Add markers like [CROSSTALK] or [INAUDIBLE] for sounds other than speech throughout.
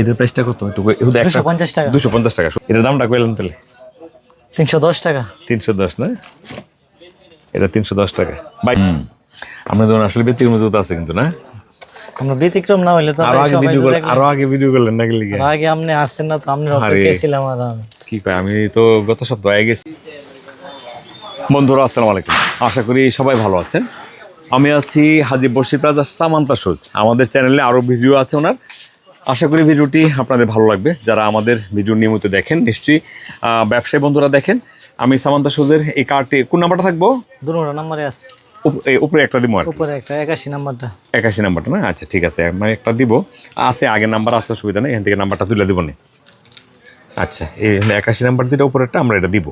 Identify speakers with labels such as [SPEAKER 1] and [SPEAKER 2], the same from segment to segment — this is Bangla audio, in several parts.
[SPEAKER 1] এটার প্রাইসটা কত? একটু
[SPEAKER 2] দুশো পঞ্চাশ টাকা।
[SPEAKER 1] দুশো পঞ্চাশ টাকা। এটার দামটা তাহলে।
[SPEAKER 2] তিনশো দশ টাকা।
[SPEAKER 1] তিনশো দশ না? এটা তিনশো দশ টাকা। বাই। আমরা যেমন আসলে ব্যক্তিগত জুতো আছে কিন্তু না?
[SPEAKER 2] আমরা ব্যতিক্রম না হইলে তো আরও
[SPEAKER 1] আগে ভিডিও করলেন। আরও আগে ভিডিও করলেন লিগে?
[SPEAKER 2] আর আগে আপনি আসছেন না তো আপনি
[SPEAKER 1] আরে।
[SPEAKER 2] অপেক্ষায় ছিলাম আর
[SPEAKER 1] কি কয় আমি তো গত সপ্তাহে গেছি। বন্ধুরা আসসালামু আলাইকুম। আশা করি সবাই ভালো আছেন। আমি আছি হাজি বসির প্লাজা সামান্তা শোজ আমাদের চ্যানেলে আরও ভিডিও আছে ওনার। আশা করি ভিডিওটি আপনাদের ভালো লাগবে। যারা আমাদের ভিডিও নিয়মিত দেখেন নিশ্চয়ই ব্যবসায়ী বন্ধুরা দেখেন আমি সামান্তা শোজের এই কার্ডটি কোন নাম্বারটা থাকব?
[SPEAKER 2] দুটো নাম্বারে আছে।
[SPEAKER 1] উপরে একটা দিব আর
[SPEAKER 2] উপরে একটা একাশি নাম্বারটা।
[SPEAKER 1] একাশি নাম্বারটা না? আচ্ছা ঠিক আছে আমি একটা দিব। আছে আগের নাম্বার আছে অসুবিধা নেই এখান থেকে নাম্বারটা তুলে দিব না। আচ্ছা এই একাশি নাম্বার যেটা উপরেরটা আমরা এটা দিব।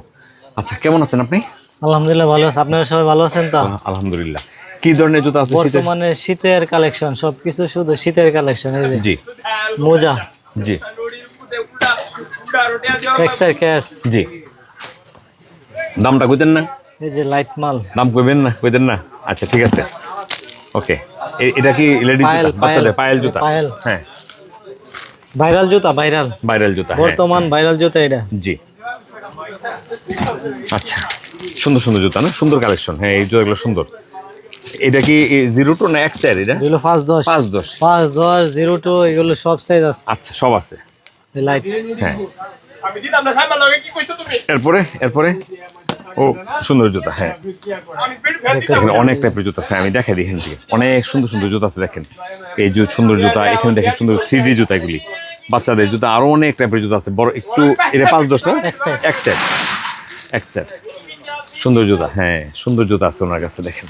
[SPEAKER 1] আচ্ছা কেমন আছেন আপনি?
[SPEAKER 2] আলহামদুলিল্লাহ ভালো আছে। আপনারা সবাই ভালো আছেন তো?
[SPEAKER 1] আলহামদুলিল্লাহ। কি ধরনের জুতা আছে
[SPEAKER 2] বর্তমানে শীতের কালেকশন সবকিছু শুধু শীতের কালেকশন এই যে
[SPEAKER 1] জি।
[SPEAKER 2] মোজা।
[SPEAKER 1] জি।
[SPEAKER 2] এক্সার ক্যাটস
[SPEAKER 1] জি। দামটা কইতেন না?
[SPEAKER 2] এই যে লাইট মাল।
[SPEAKER 1] দাম কইবেন না? কইতেন না? আচ্ছা ঠিক আছে। ওকে। এটা কি
[SPEAKER 2] পায়েল,
[SPEAKER 1] জুতা? বাচ্চাদের পায়েল জুতা?
[SPEAKER 2] পায়েল।
[SPEAKER 1] হ্যাঁ।
[SPEAKER 2] ভাইরাল জুতা ভাইরাল।
[SPEAKER 1] ভাইরাল জুতা হ্যাঁ।
[SPEAKER 2] বর্তমান ভাইরাল জুতা এটা।
[SPEAKER 1] জি। আচ্ছা। সুন্দর সুন্দর জুতা না? সুন্দর কালেকশন। হ্যাঁ এই জুতাগুলো সুন্দর। এটা কি জিরো টু না এক চার এটা?
[SPEAKER 2] এগুলো পাঁচ দশ।
[SPEAKER 1] পাঁচ দশ।
[SPEAKER 2] পাঁচ দশ জিরো টু এগুলো সব সাইজ আছে।
[SPEAKER 1] আচ্ছা সব আছে।
[SPEAKER 2] লাইট
[SPEAKER 1] হ্যাঁ। এরপরে এরপরে? ও সুন্দর জুতা হ্যাঁ। এখানে অনেক টাইপের জুতা আছে আমি দেখাই দিই এখান থেকে। অনেক সুন্দর সুন্দর জুতা আছে দেখেন। এই যে সুন্দর জুতা এখানে দেখেন সুন্দর থ্রি ডি জুতা এগুলি। বাচ্চাদের জুতা আরও অনেক টাইপের জুতা আছে। বড় একটু এটা পাঁচ দশ না?
[SPEAKER 2] এক set।
[SPEAKER 1] এক সেট এক সেট সুন্দর জুতা হ্যাঁ সুন্দর জুতা আছে ওনার কাছে দেখেন।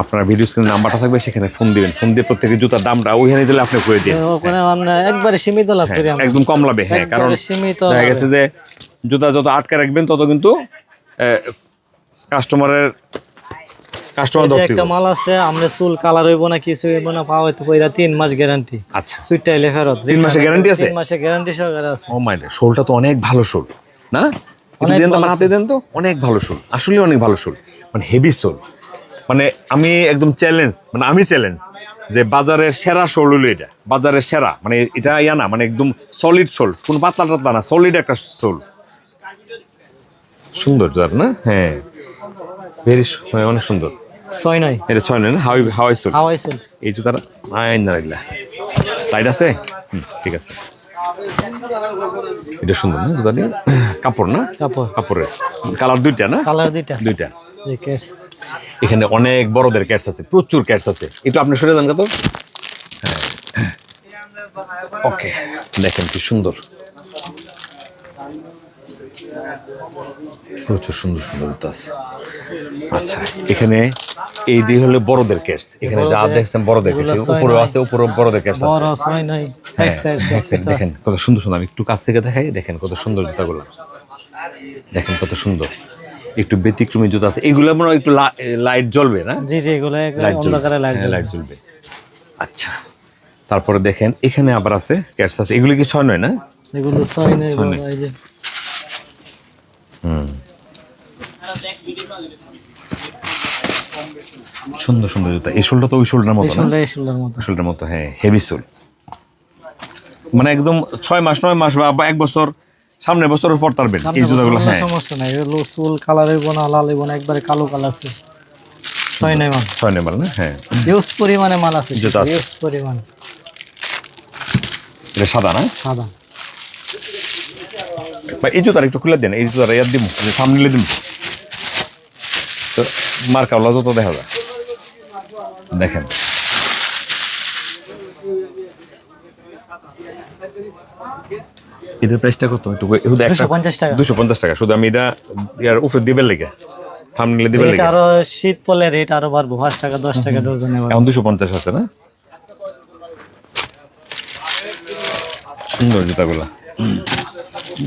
[SPEAKER 1] আপনার ভিডিও স্ক্রিন নাম্বারটা থাকবে সেখানে ফোন দিবেন। ফোন দিয়ে প্রত্যেকের জুতার দামটা ওইখানে দিলে আপনি করে দিন
[SPEAKER 2] ওখানে আমরা একবারে সীমিত লাভ করি আমরা।
[SPEAKER 1] একদম কম লাভে হ্যাঁ কারণ
[SPEAKER 2] সীমিত
[SPEAKER 1] দেখা গেছে যে জুতা যত আটকে রাখবেন তত কিন্তু কাস্টমারের কাস্টমার ধরতে
[SPEAKER 2] একটা মাল আছে আমরা চুল কালার হইব না কিছু হইব না পাওয়া হইতে কইরা তিন মাস গ্যারান্টি
[SPEAKER 1] আচ্ছা।
[SPEAKER 2] সুইটটাই লেখারত
[SPEAKER 1] তিন মাসের guarantee আছে?
[SPEAKER 2] তিন মাসের গ্যারান্টি সহকারে আছে।
[SPEAKER 1] ও মাই শোলটা তো অনেক ভালো শোল না? দেন তো আমার হাতে দেন তো। অনেক ভালো শোল আসলে অনেক ভালো শোল মানে হেভি শোল। মানে আমি একদম চ্যালেঞ্জ মানে আমি চ্যালেঞ্জ যে বাজারের সেরা শোল হলো এটা বাজারের সেরা মানে এটা ইয়া না মানে একদম সলিড শোল কোনো পাতলা টাতলা না সলিড একটা শোল। সুন্দর যার না? হ্যাঁ। ভেরি অনেক সুন্দর।
[SPEAKER 2] ছয় নয়।
[SPEAKER 1] এটা ছয় নয় না? হাওয়াই হাওয়াই শোল।
[SPEAKER 2] হাওয়াই
[SPEAKER 1] এই জুতাটা আইন না রাখলা লাইট আছে? ঠিক আছে। এটা সুন্দর না কাপড় না?
[SPEAKER 2] কাপড়।
[SPEAKER 1] কাপড়ের। কালার দুইটা না?
[SPEAKER 2] কালার দুইটা।
[SPEAKER 1] দুইটা। এখানে অনেক বড়দের ক্যাটস আছে প্রচুর ক্যাটস আছে। একটু আপনি সরে যান কত ওকে দেখেন কি সুন্দর। প্রচুর সুন্দর সুন্দর আছে আচ্ছা এখানে এইটি হলো বড়দের ক্যাটস এখানে যা দেখছেন বড়দের
[SPEAKER 2] ছয়
[SPEAKER 1] উপরেও আছে উপরে বড়দের ক্যাটস আছে। হ্যাঁ, দেখেন কত সুন্দর সুন্দর আমি একটু কাছ থেকে দেখাই দেখেন কত সুন্দর জুতাগুলো। দেখেন কত সুন্দর। একটু ব্যতিক্রমী জুতা আছে। এগুলো মনে একটু লাইট জ্বলবে না?
[SPEAKER 2] জি জি এগুলো
[SPEAKER 1] লাইট জ্বলবে।
[SPEAKER 2] লাইট
[SPEAKER 1] হ্যাঁ, জ্বলবে। আচ্ছা। তারপরে দেখেন এখানে আবার আছে ক্যাটস আছে। এগুলি কি ছয় নয় না?
[SPEAKER 2] এগুলো ছয় নয় এই যে।
[SPEAKER 1] সুন্দর সুন্দর জুতা। এই শোলটা তো ওই শোলটার মতো শোলটার মতো। হ্যাঁ হেভি শোল। মানে একদম ছয় মাস নয় মাস বা এক বছর সামনের বছরের পর তারবেন এই জুতাগুলো হ্যাঁ।
[SPEAKER 2] সমস্যা নাই। এগুলো চুল কালার হইব না লাল না একবারে কালো কালার আছে। ছয় নয় মাল।
[SPEAKER 1] ছয় নয় মাল না? হ্যাঁ।
[SPEAKER 2] ইউজ পরিমাণে মাল আছে।
[SPEAKER 1] জুতা
[SPEAKER 2] ইউজ পরিমাণ।
[SPEAKER 1] এটা সাদা না?
[SPEAKER 2] সাদা।
[SPEAKER 1] বা এই জুতার একটু খুলে দেন এই জুতার ইয়ার দিব সামনে নিলে দিব তো মার্কাওয়ালা যত দেখা যায়। দেখেন। এটার প্রাইসটা কত? শুধু একটা
[SPEAKER 2] 250 টাকা।
[SPEAKER 1] দুশো পঞ্চাশ টাকা শুধু আমি এটা ইয়ার উপরে দিবেন লেগে? থামনিলে দিবেন লেগে?
[SPEAKER 2] আরও শীত পড়লে রেট আরও বাড়বো পাঁচ টাকা দশ টাকা ডজনে
[SPEAKER 1] এখন দুশো পঞ্চাশ আছে না? সুন্দর জুতাগুলা।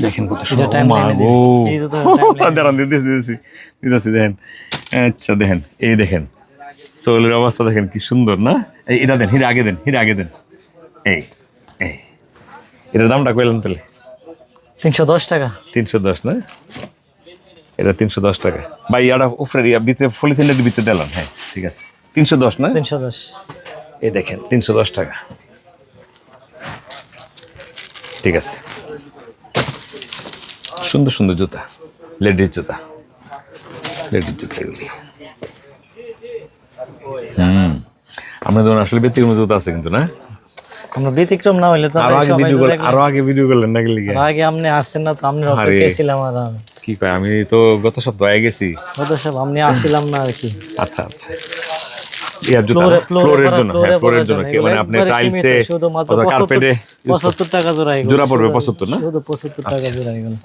[SPEAKER 1] দেখেন কত। [LAUGHS] দাঁড়ান দিতেছি দিতেছি দিতেছি দেখেন। আচ্ছা দেখেন এই দেখেন। সোলের অবস্থা দেখেন কি সুন্দর না? এই এটা দেন হিরে আগে দেন হিরে আগে দেন। এই এই। এটার দামটা কইলাম তাহলে?
[SPEAKER 2] তিনশো দশ টাকা।
[SPEAKER 1] তিনশো দশ না? এটা তিনশো দশ টাকা। বা ইয়াটা উপরে ইয়া ভিতরে ফলিথিনের ভিতরে দিলাম হ্যাঁ ঠিক আছে। তিনশো দশ না?
[SPEAKER 2] তিনশো দশ।
[SPEAKER 1] এই দেখেন তিনশো দশ টাকা। ঠিক আছে। সুন্দর সুন্দর জুতা লেডিস জুতা। লেডিস জুতা এগুলি। হুম। আমরা যেমন আসলে ব্যতিক্রম জুতা আছে কিন্তু না?
[SPEAKER 2] আমরা ব্যতিক্রম না হইলে তো আরও
[SPEAKER 1] আগে ভিডিও
[SPEAKER 2] জুতা
[SPEAKER 1] করলেন আরও আগে ভিডিও করলেন
[SPEAKER 2] আগে আপনি আসছেন না তো আপনি
[SPEAKER 1] আরে।
[SPEAKER 2] অপেক্ষা ছিলাম আর
[SPEAKER 1] কি কয় আমি তো গত সপ্তাহে গেছি
[SPEAKER 2] সব আপনি আসছিলাম না আর কি
[SPEAKER 1] আচ্ছা আচ্ছা জুতা
[SPEAKER 2] ফ্লোরে- ফ্লোরে
[SPEAKER 1] ফ্লোরের জন্য হ্যাঁ ফ্লোরের জন্য
[SPEAKER 2] জন্য।
[SPEAKER 1] কি মানে আপনি টাইলসে অথবা কার্পেটে
[SPEAKER 2] পঁচাত্তর- পঁচাত্তর টাকা জোড়া এগুলো।
[SPEAKER 1] জোড়া পড়বে 75 না?
[SPEAKER 2] শুধু পঁচাত্তর টাকা জোড়া এগুলো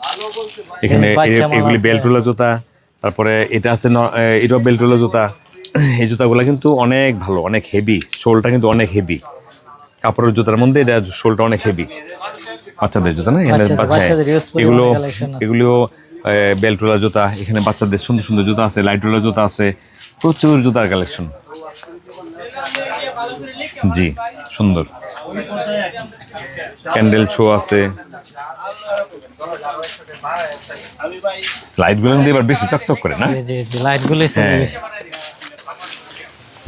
[SPEAKER 1] এখানে
[SPEAKER 2] এখানে বাচ্চা
[SPEAKER 1] এ-
[SPEAKER 2] মাল
[SPEAKER 1] এগুলি
[SPEAKER 2] আছে।
[SPEAKER 1] বেলটুলা জুতা তারপরে এটা আছে ন- এ, এটাও বেলটুলা জুতা এই জুতাগুলো কিন্তু অনেক ভালো অনেক হেভি শোলটা কিন্তু অনেক হেভি কাপড়ের জুতার মধ্যে এটা শোলটা অনেক হেভি বাচ্চাদের জুতা না?
[SPEAKER 2] পরিমাণে
[SPEAKER 1] এগুলো। এগুলো বেলটুলা জুতা এখানে বাচ্চাদের সুন্দর সুন্দর জুতা আছে লাইটুলা জুতা আছে প্রচুর জুতার কালেকশন জি সুন্দর। ক্যান্ডেল শো আছে। লাইটগুলো কিন্তু এবার বেশি চকচক করে না?
[SPEAKER 2] জি জি জি লাইট গুলোই চলে
[SPEAKER 1] হ্যাঁ।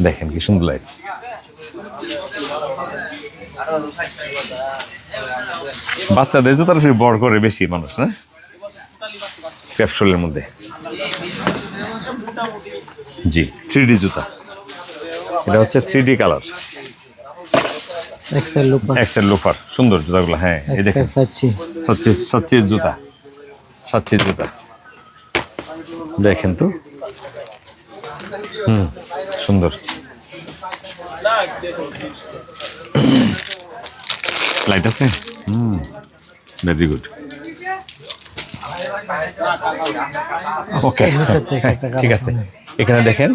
[SPEAKER 1] দেখেন কি সুন্দর লাইট বাচ্চাদের জুতার ফির বড় করে বেশি মানুষ না? ক্যাপসুলের মধ্যে। জি থ্রি ডি জুতা। এটা হচ্ছে three D colour.
[SPEAKER 2] Excel loafer
[SPEAKER 1] Excel loafer সুন্দর জুতাগুলো হ্যাঁ এই দেখেন।
[SPEAKER 2] সাচ্ছি
[SPEAKER 1] সচ্চি জুতা। সচ্চির জুতা। দেখেন তো। হুম সুন্দর। লাইট আছে হুম ভেরি গুড ওকে ঠিক আছে। এখানে দেখেন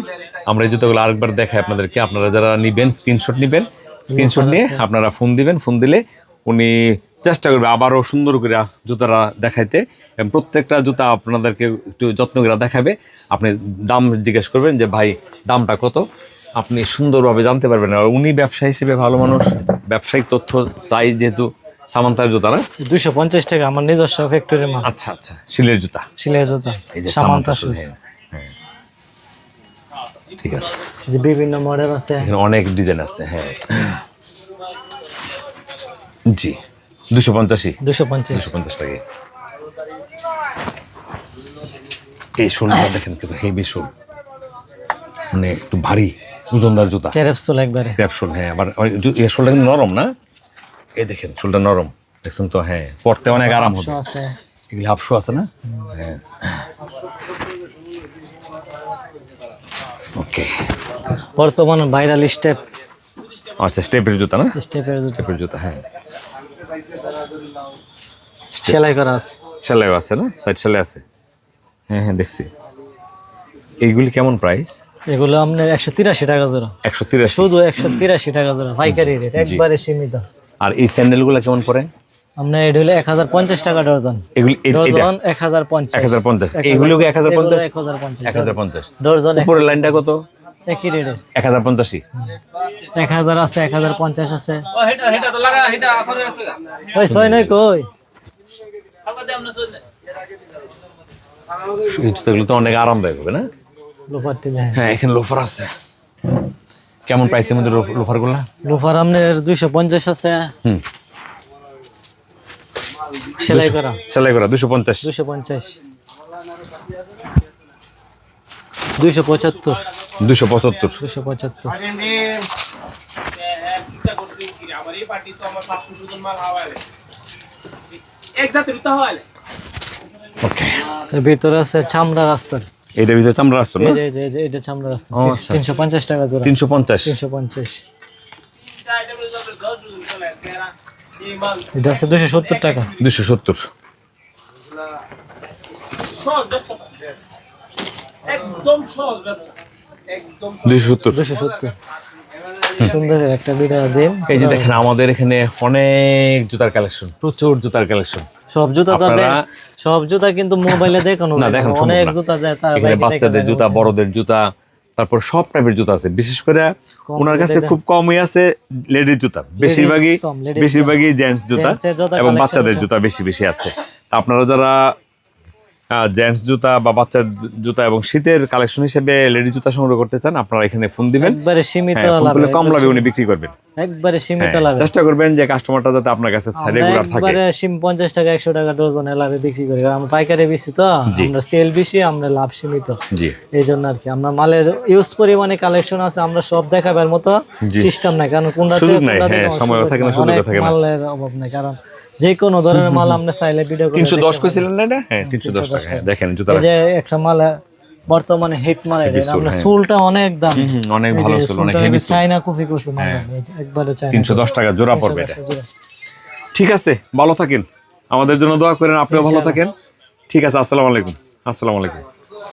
[SPEAKER 1] আমরা এই জুতোগুলো আরেকবার দেখাই আপনাদেরকে। আপনারা যারা নিবেন স্ক্রিনশট নিবেন। স্ক্রিনশট নিয়ে আপনারা ফোন দিবেন। ফোন দিলে উনি চেষ্টা করবে আবারও সুন্দর করে জুতারা দেখাইতে। এবং প্রত্যেকটা জুতা আপনাদেরকে একটু যত্ন করে দেখাবে। আপনি দাম জিজ্ঞেস করবেন যে ভাই দামটা কত? আপনি সুন্দরভাবে জানতে পারবেন আর উনি ব্যবসা হিসেবে ভালো মানুষ। ব্যবসায়িক তথ্য চাই যেহেতু সামান্তার জুতা না?
[SPEAKER 2] দুশো পঞ্চাশ টাকা আমার নিজস্ব ফ্যাক্টরির মাল।
[SPEAKER 1] আচ্ছা আচ্ছা শিলের জুতা।
[SPEAKER 2] সিলাই জুতা
[SPEAKER 1] এই যে
[SPEAKER 2] সামান্তা শুজ
[SPEAKER 1] হ্যাঁ, হ্যাঁ। ঠিক আছে।
[SPEAKER 2] যে বিভিন্ন মডেল আছে।
[SPEAKER 1] এখানে অনেক ডিজাইন আছে হ্যাঁ। জি দুশো পঞ্চাশি
[SPEAKER 2] দুশো পঞ্চাশ।
[SPEAKER 1] দুশো পঞ্চাশ টাকা এই শোলটা দেখেন কিন্তু হেভি শোল। মানে একটু ভারী। ওজনদার জুতা।
[SPEAKER 2] ক্যারেপসুল একবারে।
[SPEAKER 1] ক্র্যাপ শোল হ্যাঁ আবার এই শোলটা কিন্তু নরম না? এই দেখেন শোলটা নরম। দেখছেন তো হ্যাঁ পড়তে অনেক আরাম হবে।
[SPEAKER 2] আছে।
[SPEAKER 1] এগুলি হাফ শো আছে না? হ্যাঁ। ওকে
[SPEAKER 2] বর্তমান ভাইরাল স্টেপ।
[SPEAKER 1] আচ্ছা স্টেপের জুতা না?
[SPEAKER 2] স্টেপের জুতা।
[SPEAKER 1] স্টেপের জুতা হ্যাঁ।
[SPEAKER 2] সেলাই করা আছে।
[SPEAKER 1] সেলাইও আছে না? সাইড সেলাই আছে? হ্যাঁ হ্যাঁ দেখছি। এইগুলি কেমন প্রাইস
[SPEAKER 2] এগুলো আপনার একশো তিরাশি টাকা জোড়া।
[SPEAKER 1] একশো তিরাশি।
[SPEAKER 2] শুধু একশো তিরাশি টাকা জোড়া পাইকারি রেট একবারে সীমিত।
[SPEAKER 1] আর এই স্যান্ডেলগুলো কেমন পড়ে?
[SPEAKER 2] আপনার এটা হলো এক হাজার পঞ্চাশ টাকা ডজন। ডজন এক হাজার পঞ্চাশ।
[SPEAKER 1] এক হাজার পঞ্চাশ। এইগুলোকে এক হাজার পঞ্চাশ?
[SPEAKER 2] এক হাজার পঞ্চাশ।
[SPEAKER 1] এক হাজার পঞ্চাশ।
[SPEAKER 2] ডজন
[SPEAKER 1] উপরের লাইনটা কত?
[SPEAKER 2] একই রেটের
[SPEAKER 1] এক হাজার পঞ্চাশি
[SPEAKER 2] এক হাজার আছে এক হাজার পঞ্চাশ আছে। ওই ছয় নয় কই?
[SPEAKER 1] জুতাগুলো তো অনেক আরামদায়ক হবে না? হ্যাঁ এখানে লোফার আছে। কেমন প্রাইসের মধ্যে লোফারগুলা
[SPEAKER 2] লোফার আপনার দুইশো পঞ্চাশ আছে।
[SPEAKER 1] হুম।
[SPEAKER 2] সেলাই করা।
[SPEAKER 1] সেলাই করা দুশো পঞ্চাশ।
[SPEAKER 2] দুশো পঞ্চাশ। দুইশো পঁচাত্তর।
[SPEAKER 1] দুশো পঁচাত্তর।
[SPEAKER 2] দুশো পঁচাত্তর।
[SPEAKER 1] ওকে
[SPEAKER 2] ভিতরে আছে চামড়া রাস্তার।
[SPEAKER 1] এইটার ভিতরে চামড়া আসতো না?
[SPEAKER 2] এই যে এই যে এটা চামড়া। তিনশো পঞ্চাশ টাকা জোড়া।
[SPEAKER 1] তিনশো পঞ্চাশ।
[SPEAKER 2] তিনশো পঞ্চাশ। এটা আছে দুশো সত্তর টাকা।
[SPEAKER 1] দুশো সত্তর।
[SPEAKER 3] একদম সহজ ব্যবসা। একদম
[SPEAKER 1] দুশো সত্তর।
[SPEAKER 2] দুশো সত্তর। সুন্দর একটা দুইটা দিন।
[SPEAKER 1] এই যে দেখেন আমাদের এখানে অনেক জুতার কালেকশন প্রচুর জুতার কালেকশন।
[SPEAKER 2] সব জুতা তো সব জুতা কিন্তু মোবাইলে দেখানো
[SPEAKER 1] না দেখেন
[SPEAKER 2] অনেক। জুতা তার
[SPEAKER 1] এখানে বাচ্চাদের
[SPEAKER 2] যায়
[SPEAKER 1] জুতা বড়দের জুতা তারপর সব টাইপের জুতা আছে। বিশেষ করে ওনার কাছে খুব কমই আছে লেডিস জুতা। বেশিরভাগই বেশিরভাগই জেন্টস জুতা এবং বাচ্চাদের। জুতা বেশি বেশি আছে। আপনারা যারা জেন্টস জুতা বা বাচ্চার জুতা এবং শীতের কালেকশন হিসেবে লেডি জুতা সংগ্রহ করতে চান আপনারা এখানে ফোন দিবেন। হ্যাঁ কম লাভে উনি বিক্রি করবেন।
[SPEAKER 2] একবারে সীমিত
[SPEAKER 1] হ্যাঁ,
[SPEAKER 2] লাভে।
[SPEAKER 1] চেষ্টা করবেন যে কাস্টমারটা যাতে আপনার কাছে রেগুলার থাকে।
[SPEAKER 2] একবারে সিম পঞ্চাশ টাকা একশো টাকা ডজন লাভে বিক্রি করি। আমরা পাইকারি বেশি তো আমরা সেল বেশি আমরা লাভ সীমিত।
[SPEAKER 1] জি।
[SPEAKER 2] এই জন্য আর কি আমরা মালের ইউজ পরিমাণে কালেকশন আছে আমরা সব দেখাবার মতো সিস্টেম নাই। কারণ কোনটা
[SPEAKER 1] সুযোগ নাই, হ্যাঁ, থাকে না, সুযোগও থাকে না।
[SPEAKER 2] মালের অভাব নাই কারণ যে কোনো ধরনের মাল [LAUGHS] আমরা চাইলে ভিডিও করে
[SPEAKER 1] তিনশো দশ
[SPEAKER 2] দেখাতে
[SPEAKER 1] কইছিলেন না হ্যাঁ তিনশো দশ টাকা হ্যাঁ, দেখেন জুতা
[SPEAKER 2] যে একটা মাল বর্তমানে হিট মাল আমরা সুলটা অনেক দাম।
[SPEAKER 1] অনেক ভালো সুল অনেক হেভি
[SPEAKER 2] চাইনা কফি করছে মানে একবারে চাইনা
[SPEAKER 1] তিনশো দশ টাকা জোড়া পড়বে। এটা ঠিক আছে ভালো থাকেন। আমাদের জন্য দোয়া করেন আপনিও ভালো থাকেন। ঠিক আছে আসসালামু আলাইকুম আসসালামু আলাইকুম।